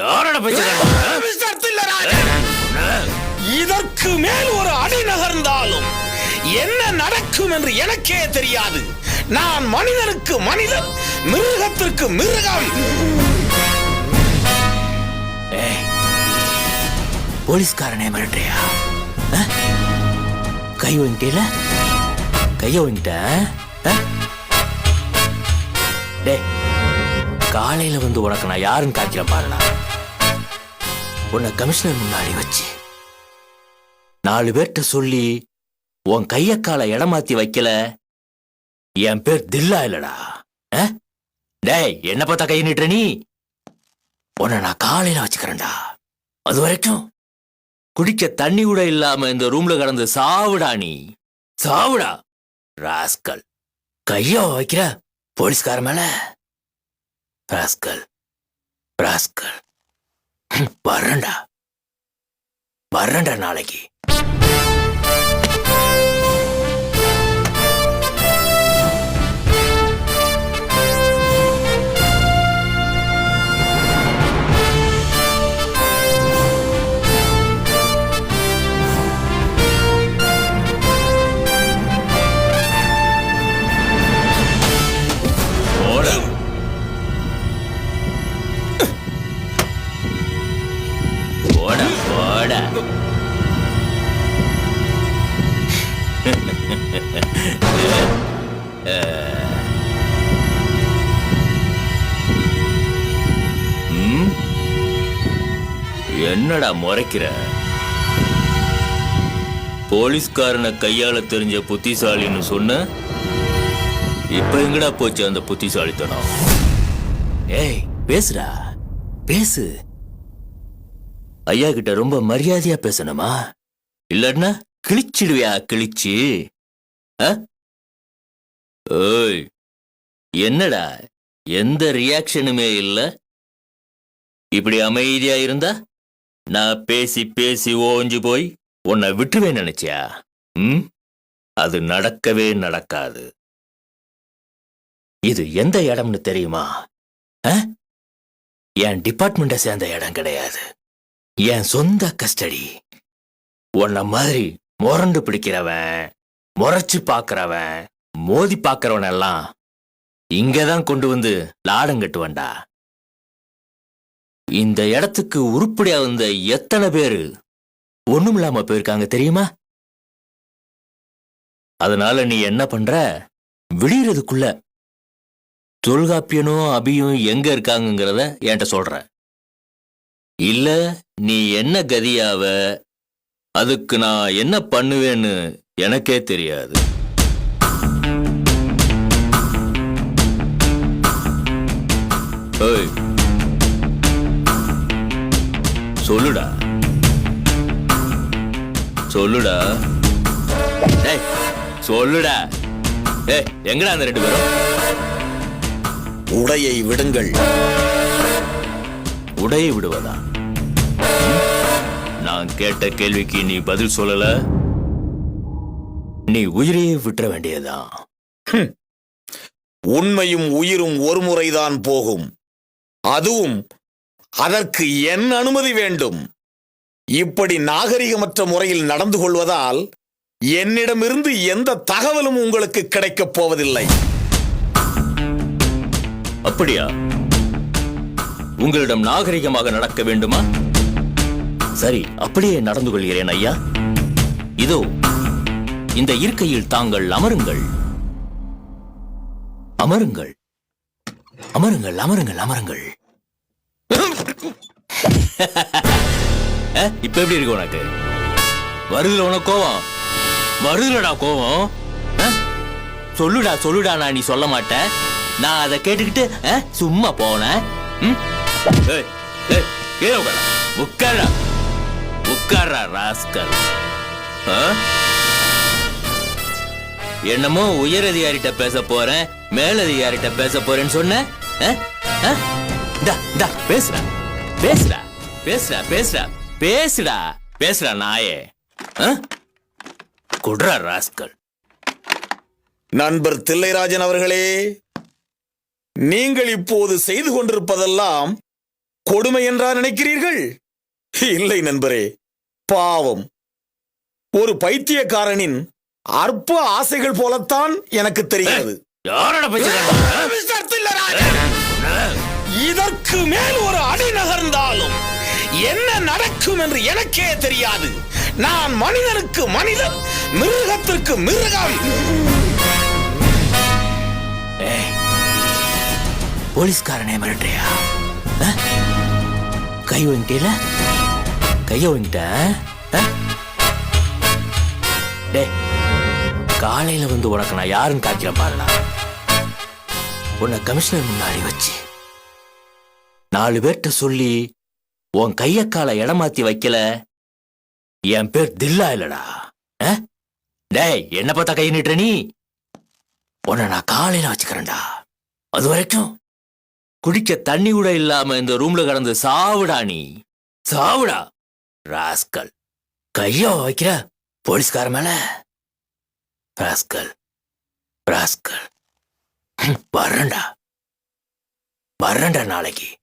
யாரோட இதற்கு மேல் ஒரு அடி நகர்ந்தாலும் என்ன நடக்கும் என்று எனக்கே தெரியாது. நான் மனிதனுக்கு மனிதன் மிருகத்திற்கு மிருகம். போலீஸ்காரனே மிரட்டுறியா? கை வாங்கிட்டேல கைய வாங்கிட்ட? டேய் காலையில வந்து உனக்கு நான் யாருன்னு காய்க்கிற பாருடா. உன்னை கமிஷனர் முன்னாடி வச்சு. நாலு பேர்கிட்ட சொல்லி உன் கைய காலை இடமாத்தி வைக்கல. என் பேர் தில்லா இல்லடா. ஆ? டேய் என்ன பார்த்தா கை நீட்டுற நீ? உன்னை நான் காலையில வச்சுக்கிறேன்டா. அது வரைக்கும் குடிக்க தண்ணி கூட இல்லாம இந்த ரூம்ல கடந்து சாவுடா நீ. சாவுடா ராஸ்கல். கைய வைக்கிற போலீஸ்கார மேல. Rascal rascal. ஹம், பரண்டா நாளைக்கு. என்னடா முறைக்கிற? போலீஸ்காரனை கையால தெரிஞ்ச புத்திசாலின்னு சொன்ன? இப்ப எங்கடா போச்சு அந்த புத்திசாலித்தனம்? ஏய் பேசுடா. பேசு. ஐயா கிட்ட ரொம்ப மரியாதையா பேசணுமா? இல்லன்னா கிழிச்சிடுவியா கிழிச்சு? ஆ? ஓய் என்னடா எந்த ரியாக்ஷனுமே இல்ல? இப்படி அமைதியா இருந்தா? நான் பேசி பேசி ஓஞ்சு போய் உன்னை விட்டுருவேன் நினைச்சியா? ம்? அது நடக்கவே நடக்காது. இது எந்த இடம்னு தெரியுமா? என் டிபார்ட்மெண்ட்டை சேர்ந்த இடம் கிடையாது. என் சொந்த கஸ்டடி உன்ன மாதிரி முரண்டு பிடிக்கிறவன் முறைச்சு பார்க்கறவன் மோதி பார்க்கறவன் எல்லாம் இங்கதான் கொண்டு வந்து லாடம் இந்த இடத்துக்கு உருப்படியா வந்த எத்தனை பேரு ஒண்ணும் இல்லாம போயிருக்காங்க தெரியுமா? அதனால நீ என்ன பண்ற? விடியறதுக்குள்ள தொல்காப்பியனும் அபியும் எங்க இருக்காங்கங்கிறத என்கிட்ட சொல்ற. இல்ல நீ என்ன கதியாவ அதுக்கு நான் என்ன பண்ணுவேன்னு எனக்கே தெரியாது. சொல்லுடா. சொல்லுடா. சொல்லுடா. ஏய் எங்கடா அந்த ரெண்டு பேரும்? உடையை விடுங்கள். உடையை விடுவதா? நான் கேட்ட கேள்விக்கு நீ பதில் சொல்லல? நீ உயிரையே விட்டுற வேண்டியதுதான் உண்மையும் உயிரும் ஒரு முறைதான் போகும். அதுவும் அதற்கு என் அனுமதி வேண்டும். இப்படி நாகரிகமற்ற முறையில் நடந்து கொள்வதால் என்னிடமிருந்து எந்த தகவலும் உங்களுக்கு கிடைக்கப் போவதில்லை. அப்படியா? உங்களிடம் நாகரிகமாக நடக்க வேண்டுமா? சரி அப்படியே நடந்து கொள்கிறேன் ஐயா. இதோ இந்த இருக்கையில் தாங்கள் அமருங்கள். அமருங்கள். அமருங்கள் அமருங்கள் அமருங்கள். இப்ப எப்படி இருக்கு உனக்கு? வருதுல உனக்கு கோவம்? வருதுலடா கோவம்? சொல்லுடா சொல்லுடா நான் நீ சொல்ல மாட்டேன். நான் அதை கேட்டுக்கிட்டு சும்மா போனேன். ம்? உட்காரா ஏய், கீழே உட்கார்டா. உட்கார்டா ராஸ்கல்? ஆ? என்னமோ உயரதிகாரிட்ட பேச போறேன் மேலதிகாரிட்ட பேச போறேன்னு சொன்ன? பேசுறா பேசுறா பேசுறா பேசுறா பேசுடா. பேசுறா நாயே. குடுறா குட்ரா ராஸ்கல். நண்பர் தில்லைராஜன் அவர்களே நீங்கள் இப்போது செய்து கொண்டிருப்பதெல்லாம் கொடுமை என்றா நினைக்கிறீர்கள்? இல்லை நண்பரே பாவம். ஒரு பைத்தியக்காரனின் அற்ப ஆசைகள் போலத்தான் எனக்கு தெரிகிறது. இதற்கு மேல் ஒரு அடி நகர்ந்தாலும் என்ன நடக்கும் என்று எனக்கே தெரியாது. நான் மனிதனுக்கு மனிதன் மிருகத்திற்கு மிருகம். போலீஸ்காரனே மிரட்டுறியா? கை வாங்கிட்டீல கைய வந்துட்டேன் டே காலையில வந்து உனக்கு நான் யாருன்னு காய்க்கிற பாருடா. உன்னை கமிஷனர் முன்னாடி வச்சு நாலு பேர்கிட்ட சொல்லி உன் கையக்கால காலை இடமாத்தி வைக்கல. என் பேர் தில்லா இல்லடா ஆ? டேய் என்ன பார்த்தா கை நீட்டுற நீ? உன்னை நான் காலையில வச்சுக்கிறேன்டா. அது வரைக்கும் குடிக்க தண்ணி கூட இல்லாம இந்த ரூம்ல கடந்து சாவுடா நீ. சாவுடா. ராஸ்கல். கையோ வைக்கிற போலீஸ்கார மேல. ராஸ்கல். ராஸ்கல். வரண்டா வரண்டா நாளைக்கு.